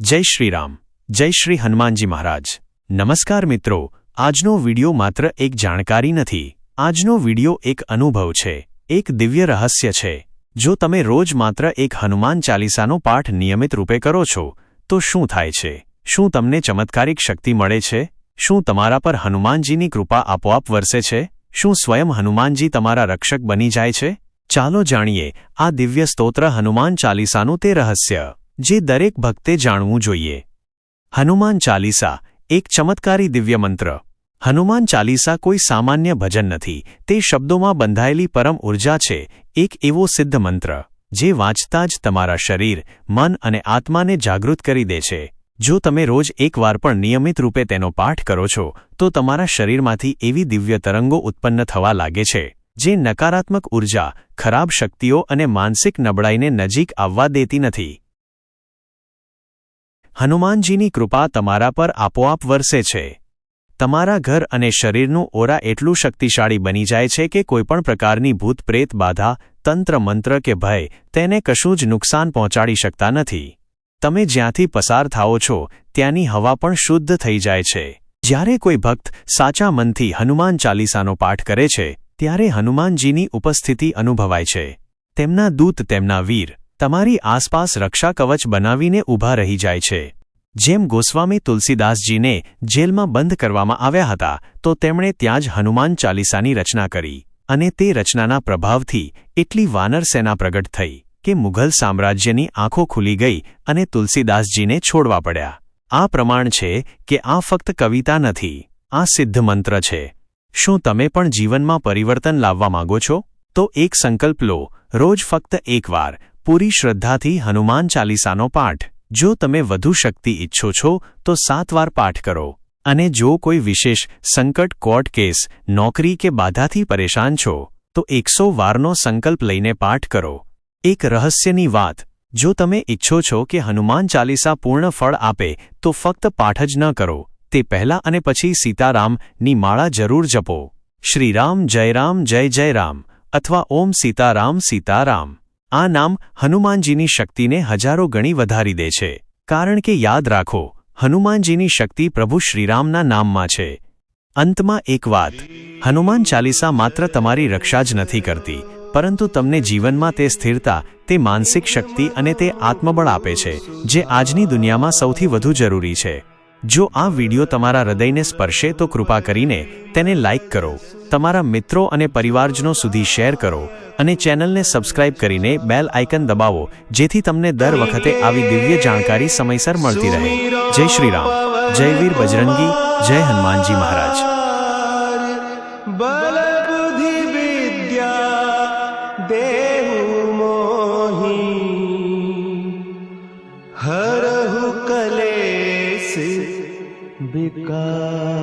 જય શ્રીરામ જય શ્રી હનુમાનજી મહારાજ. નમસ્કાર મિત્રો, આજનો વિડિયો માત્ર એક જાણકારી નથી. આજનો વિડિયો એક અનુભવ છે. એક દિવ્ય રહસ્ય છે. જો તમે રોજ માત્ર એક હનુમાન ચાલીસાનો પાઠ નિયમિત રૂપે કરો છો, તો શું થાય છે? શું તમને ચમત્કારિક શક્તિ મળે છે? શું તમારા પર હનુમાનજીની કૃપા આપોઆપ વરસે છે? શું સ્વયં હનુમાનજી તમારા રક્ષક બની જાય છે? ચાલો જાણીએ આ દિવ્ય સ્તોત્ર હનુમાન ચાલીસાનું તે રહસ્ય. જે દરેક ભક્તે જાણવું જોઈએ. હનુમાન ચાલીસા, એક ચમત્કારી દિવ્ય મંત્ર. હનુમાન ચાલીસા કોઈ સામાન્ય ભજન નથી, તે શબ્દોમાં બંધાયેલી પરમ ઊર્જા છે, એક એવો સિદ્ધ મંત્ર, જે વાંચતા જ તમારા શરીર, મન અને આત્માને જાગૃત કરી દે છે. જો તમે રોજ એકવાર પણ નિયમિત રૂપે તેનો પાઠ કરો છો, તો તમારા શરીરમાંથી એવી દિવ્ય તરંગો ઉત્પન્ન થવા લાગે છે, જે નકારાત્મક ઊર્જા ખરાબ શક્તિઓ અને માનસિક નબળાઈને નજીક આવવા દેતી નથી. હનુમાનજીની કૃપા તમારા પર આપોઆપ વરસે છે. તમારા ઘર અને શરીરનું ઓરા એટલું શક્તિશાળી બની જાય છે કે કોઈપણ પ્રકારની ભૂતપ્રેત બાધા, તંત્ર, મંત્ર કે ભય તેને કશું જ નુકસાન પહોંચાડી શકતા નથી. તમે જ્યાંથી પસાર થાઓ છો, ત્યાંની હવા પણ શુદ્ધ થઈ જાય છે. જ્યારે કોઈ ભક્ત સાચા મનથી હનુમાન ચાલીસાનો પાઠ કરે છે, ત્યારે હનુમાનજીની ઉપસ્થિતિ અનુભવાય છે. તેમના દૂત તેમના વીર તમારી આસપાસ રક્ષા કવચ બનાવીને ઊભા રહી જાય છે. જેમ ગોસ્વામી તુલસીદાસજીને જેલમાં બંધ કરવામાં આવ્યા હતા, તો તેમણે ત્યાં જ હનુમાન ચાલીસાની રચના કરી અને તે રચનાના પ્રભાવથી એટલી વાનર સેના પ્રગટ થઈ કે મુઘલ સામ્રાજ્યની આંખો ખુલી ગઈ અને તુલસીદાસજીને છોડવા પડ્યા. આ પ્રમાણ છે કે આ ફક્ત કવિતા નથી, આ સિદ્ધ મંત્ર છે. શું તમે પણ જીવનમાં પરિવર્તન લાવવા માંગો છો? તો એક સંકલ્પ લો, રોજ ફક્ત એકવાર પૂરી શ્રદ્ધાથી હનુમાન ચાલીસાનો પાઠ. જો તમે વધુ શક્તિ ઈચ્છો છો, તો સાત વાર પાઠ કરો. અને જો કોઈ વિશેષ સંકટ, કોર્ટ કેસ, નોકરી કે બાધાથી પરેશાન છો, તો એકસો વારનો સંકલ્પ લઈને પાઠ કરો. એક રહસ્યની વાત. જો તમે ઈચ્છો છો કે હનુમાન ચાલીસા પૂર્ણ ફળ આપે, તો ફક્ત પાઠ જ ન કરો. તે પહેલા અને પછી સીતારામની માળા જરૂર જપો. શ્રીરામ જયરામ જય જયરામ અથવા ઓમ સીતારામ સીતારામ. આ નામ હનુમાનજીની શક્તિને હજારો ગણી વધારી દે છે. કારણ કે યાદ રાખો, હનુમાનજીની શક્તિ પ્રભુ શ્રીરામના નામમાં છે. અંતમાં એક વાત. હનુમાન ચાલીસા માત્ર તમારી રક્ષા જ નથી કરતી, પરંતુ તમને જીવનમાં તે સ્થિરતા, તે માનસિક શક્તિ અને તે આત્મબળ આપે છે, જે આજની દુનિયામાં સૌથી વધુ જરૂરી છે. જો આ વિડિયો તમારા હૃદયને સ્પર્શે તો કૃપા કરીને તેને લાઇક કરો, તમારા મિત્રો અને પરિવારજનો સુધી શેર કરો અને ચેનલને સબસ્ક્રાઇબ કરીને બેલ આઇકન દબાવો, જેથી તમને દર વખતે આવી દિવ્ય જાણકારી સમયસર મળતી રહે. જય શ્રી રામ જય વીર બજરંગી. જય હનુમાનજી મહારાજ. બલબુધિ વિદ્યા દેહુ મોહી. હરહુ કલેશ વિકાર.